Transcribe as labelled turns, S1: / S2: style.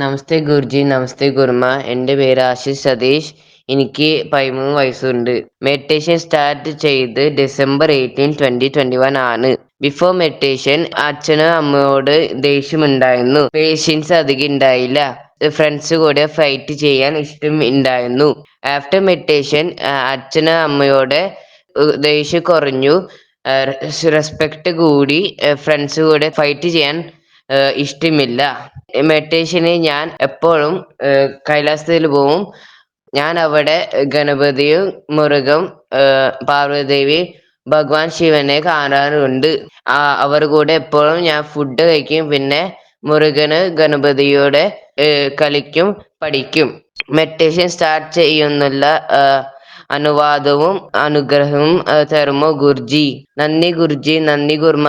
S1: നമസ്തേ ഗുരുജി നമസ്തേ ഗുരുമ. എന്റെ പേര് ആശിഷ് സതീഷ്. എനിക്ക് പതിമൂന്ന് വയസ്സുണ്ട്. മെഡിറ്റേഷൻ സ്റ്റാർട്ട് ചെയ്ത് December eighteen twenty twenty one ആണ്. ബിഫോർ മെഡിറ്റേഷൻ അച്ഛനും അമ്മയോട് ദേഷ്യമുണ്ടായിരുന്നു. പേഷ്യൻസ് അധികം ഉണ്ടായില്ല. ഫ്രണ്ട്സ് കൂടെ ഫൈറ്റ് ചെയ്യാൻ ഇഷ്ടം ഉണ്ടായിരുന്നു. ആഫ്റ്റർ മെഡിറ്റേഷൻ അച്ഛനും അമ്മയോട് ദേഷ്യം കുറഞ്ഞു. റെസ്പെക്ട് കൂടി ഫ്രണ്ട്സ് കൂടെ ഫൈറ്റ് ചെയ്യാൻ ഇഷ്ടമില്ല. മെഡിറ്റേഷന് ഞാൻ എപ്പോഴും കൈലാസത്തിൽ പോവും. ഞാൻ അവിടെ ഗണപതിയും മുരുകം ഏർ പാർവതിദേവി ഭഗവാൻ ശിവനെ കാണാറുണ്ട്. ആ അവർ കൂടെ എപ്പോഴും ഞാൻ ഫുഡ് കഴിക്കും. പിന്നെ മുരുകന് ഗണപതിയോടെ കളിക്കും പഠിക്കും. മെഡിറ്റേഷൻ സ്റ്റാർട്ട് ചെയ്യുന്നുള്ള അനുവാദവും അനുഗ്രഹവും തരുമോ ഗുർജി നന്ദി ഗുർജി നന്ദി ഗുരുമ